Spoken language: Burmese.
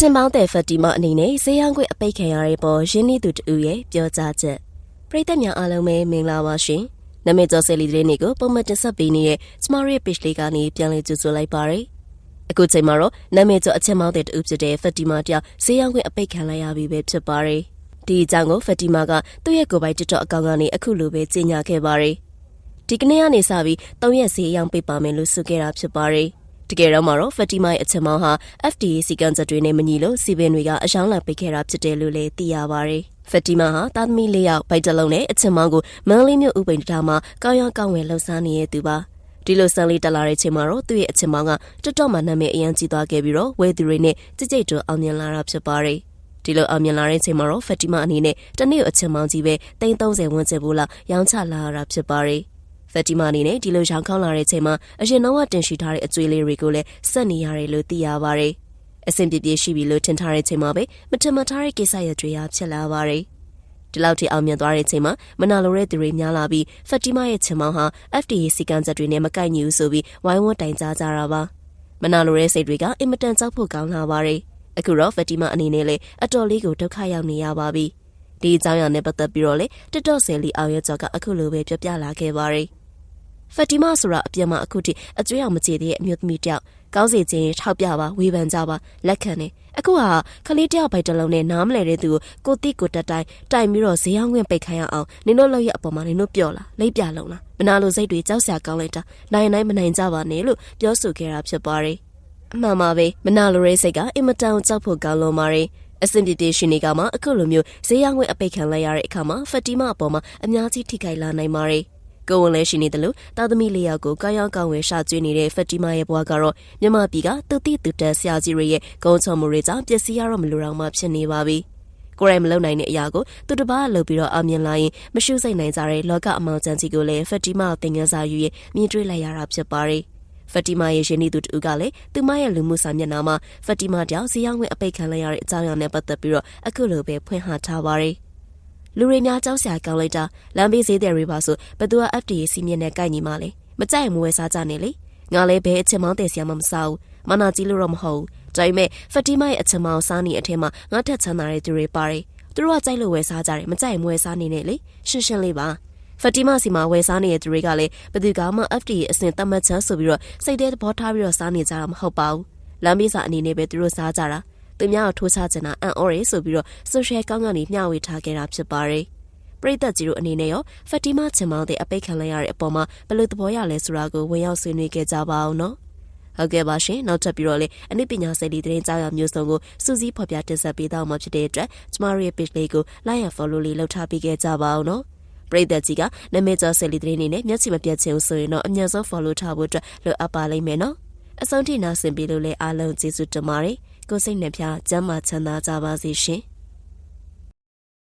ချင်းပေါင်းတဲ့ဖက်တီမအနေနဲ့ဈေးရောင်းခွင့်အပိတ်ခံရတဲ့ပေါ်ရင်းနှီးသူတူရဲ့ပြောကြားချက်ပရိသတ်များအားလုံးပဲမင်္ဂလာပါရှင်နမကျော်ဆယ်လီတဲ့နေ့ကိုပုံမှန်တင်ဆက်ပေးနေတဲ့ Smart Rate Page လေးကနေပြန်လည်ကြိုဆိုလိုက်ပါရယ်အခုချိန်မှာတော့နမကျော်အချင်းပေါင်းတဲ့တူဖြစ်တဲ့ဖက်တီမတယောက်ဈေးရောင်းခွင့်အပိတ်ခံလိုက်ရပြီပဲဖြစ်ပါရယ်ဒီအကြောင်းကိုဖက်တီမာကသူ့ရဲ့ကိုယ်ပိုင် TikTok အကောင့်ကနေအခုလိုပဲကြေညာခဲ့ပါရယ်ဒီကနေ့ကနေစပြီး၃ရက်စီအယောင်ပိတ်ပါမယ်လို့ဆိုခဲ့တာဖြစ်ပါရယ် တကယ်တော့မှာတော့ဖက်တီမာရဲ့အချက်မောင်းဟာ FDA စီကံချက်တွေနဲ့မညီလို့စီပင်တွေကအယောင်လံပိတ်ခဲ့တာဖြစ်တယ်လို့လည်းသိရပါရယ်ဖက်တီမာဟာတာသမီလေးယောက်ဗိုက်တလုံးနဲ့အချက်မောင်းကိုမန်လေးမြို့ဥပိန်တထားမှာကောင်းရောင်းကောင်းဝင်လှုပ်ရှားနေတဲ့သူပါဒီလိုဆန်လေးတက်လာတဲ့ချိန်မှာတော့သူ့ရဲ့အချက်မောင်းကတွတ်တော့မှနာမည်အရန်ကြီးသွားခဲ့ပြီးတော့ဝဲသူတွေနဲ့ကြိတ်ကြိတ်တွအောင်မြင်လာတာဖြစ်ပါရယ်ဒီလိုအောင်မြင်လာတဲ့ချိန်မှာတော့ဖက်တီမာအနေနဲ့တနေ့အချက်မောင်းကြီးပဲ330ဝန်းကျင်ဘူးလားရောင်းချလာရတာဖြစ်ပါရယ် ဖက်တီမာအနေနဲ့ဒီလိုရောင်းကောင်းလာတဲ့ချိန်မှာအရင်တော့တင်ရှိထားတဲ့အကျွေးလေးတွေကိုလည်းဆက်နေရတယ်လို့သိရပါရယ်အဆင်ပြေပြေရှိပြီလို့ထင်ထားတဲ့ချိန်မှာပဲမထမထားတဲ့ကိစ္စရတွေရဖြစ်လာပါရယ်ဒီလောက်ထိအောင်မြင်သွားတဲ့ချိန်မှာမနာလိုတဲ့သူတွေများလာပြီးဖက်တီမာရဲ့ချင်မောင်းဟာ FDA စီကံချက်တွေနဲ့မကိုက်ညီဘူးဆိုပြီးဝိုင်းဝန်းတိုင်ကြားကြတာပါမနာလိုတဲ့စိတ်တွေကအင်မတန်ကြောက်ဖို့ကောင်းလာပါရယ်အခုတော့ဖက်တီမာအနေနဲ့လည်းအတော်လေးကိုဒုက္ခရောက်နေရပါပြီဒီအကြောင်းအရာနဲ့ပတ်သက်ပြီးတော့လေတစ်တော့ဆယ်လီအောင်ရဲ့ကြောက်ကအခုလိုပဲပြောပြလာခဲ့ပါရယ် ဖက်တီမာဆိုတာအပြစ်မှအခုထိအကျွေးအောင်မကြေသေးတဲ့အမျိုးသမီးတယောက်ကောင်းစီခြင်းထောက်ပြပါဝေဖန်ကြပါလက်ခံနေအခုဟာခလေးတယောက်ပိုက်တလုံးနဲ့နားမလဲတဲ့သူကိုကိုတိကိုတက်တိုင်းတိုင်ပြီးတော့ဈေးအောင်ခွင့်ပိတ်ခိုင်းရအောင်နင်တို့လောက်ရအပေါ်မှာနင်တို့ပြောလားလိပ်ပြလုံးလားမနာလိုစိတ်တွေကြောက်စရာကောင်းလိုက်တာနိုင်နိုင်မနိုင်ကြပါနဲ့လို့ပြောဆိုခဲ့တာဖြစ်ပါတယ်အမှန်ပါပဲမနာလိုတဲ့စိတ်ကအင်မတန်ကြောက်ဖို့ကောင်းလွန်ပါတယ်အဆင်ပြေပြေရှင်နေကမှအခုလိုမျိုးဈေးရောင်းခွင့်အပိတ်ခံလိုက်ရတဲ့အခါမှာဖက်တီမာအပေါ်မှာအများကြီးထိခိုက်လာနိုင်ပါတယ် ကိုဝန်လဲရှိနေတယ်လို့တာသမီလေးယောက်ကိုကောင်းရောင်းကောင်းဝယ်ရှာကျွေးနေတဲ့ဖက်တီမာရဲ့ဘဝကတော့မြမပြည်ကသူတိသူတက်ဆရာကြီးတွေရဲ့ဂုံချုံမှုတွေကြောင့်ပျက်စီးရတော့မလိုတော့မှဖြစ်နေပါပြီ။ကိုယ်ရိုင်မလုံနိုင်တဲ့အရာကိုသူတစ်ပါးလှုပ်ပြီးတော့အမြင်လာရင်မရှုစိတ်နိုင်ကြတဲ့လောကအမောင်ချန်ကြီးကိုလည်းဖက်တီမာသင်ငန်းစာယူရင်မြင်တွေ့လိုက်ရတာဖြစ်ပါတယ်။ဖက်တီမာရဲ့ရှင်နီသူတူကလည်းသူမရဲ့လူမှုစာမျက်နှာမှာဖက်တီမာတယောက်ဇီယောင်းဝင်အပိတ်ခံလိုက်ရတဲ့အကြောင်းအရာနဲ့ပတ်သက်ပြီးတော့အခုလိုပဲဖွင့်ဟထားပါတယ်။ လူတွေများကြောက်စရာကောင်းလိုက်တာလမ်းဘေးဈေးတွေပါဆိုဘသူက FDA စီမင်းနဲ့ကိုက်ညီမလဲမကြိုက်မဝယ်စားကြနဲ့လေငါလည်းဘဲအချက်မောင်းတယ်ဆရာမမစားဘူးမနာကြီးလို့တော့မဟုတ်ဒါပေမဲ့ဖတီမာရဲ့အချက်မောင်းစားနေအထက်မှာငါထက်ချမ်းသာတဲ့သူတွေပါတယ်သူတို့ကကြိုက်လို့ဝယ်စားကြတယ်မကြိုက်မဝယ်စားနေနဲ့လေရှင်းရှင်းလေးပါဖတီမာစီမှာဝယ်စားနေတဲ့သူတွေကလည်းဘသူကမှ FDA အဆင့်သတ်မှတ်ချက်ဆိုပြီးတော့စိတ်ထဲသဘောထားပြီးတော့စားနေကြတာမဟုတ်ပါဘူးလမ်းဘေးစာအနေနဲ့ပဲသူတို့စားကြတာ သူများကိုထိုးချချင်တာအန်အော်ရေးဆိုပြီးတော့ social ကောင်းကနေမျှဝေထားခဲ့တာဖြစ်ပါတယ်ပရိသတ်ကြီးတို့အနေနဲ့ရောဖက်တီမာချင်မောင်းတဲ့အပိတ်ခံလိုက်ရတဲ့အပေါ်မှာဘယ်လိုသဘောရလဲဆိုတာကိုဝင်ရောက်ဆွေးနွေးခဲ့ကြပါအောင်နော်ဟုတ်ကဲ့ပါရှင်နောက်ထပ်ပြီးတော့လေအနုပညာစိတ်လေးသတင်းကြားရမျိုးစုံကိုစူးစီးဖော်ပြတင်ဆက်ပေးတော့မှာဖြစ်တဲ့အတွက်ကျမတို့ရဲ့ page လေးကို like and follow လေးလုပ်ထားပေးခဲ့ကြပါအောင်နော်ပရိသတ်ကြီးကနာမည်ကျော်ဆယ်လီသတင်းနေနဲ့မျက်စိမပြတ်ခြင်းဆိုရင်တော့အမြန်ဆုံး follow ထားဖို့အတွက်လိုအပ်ပါလိမ့်မယ်နော်အဆုံးထိနာဆင်ပေးလို့လည်းအားလုံးကျေးဇူးတင်ပါတယ် ကိုစိတ်နှပြကျမ်းမာချမ်းသာကြပါစေရှင်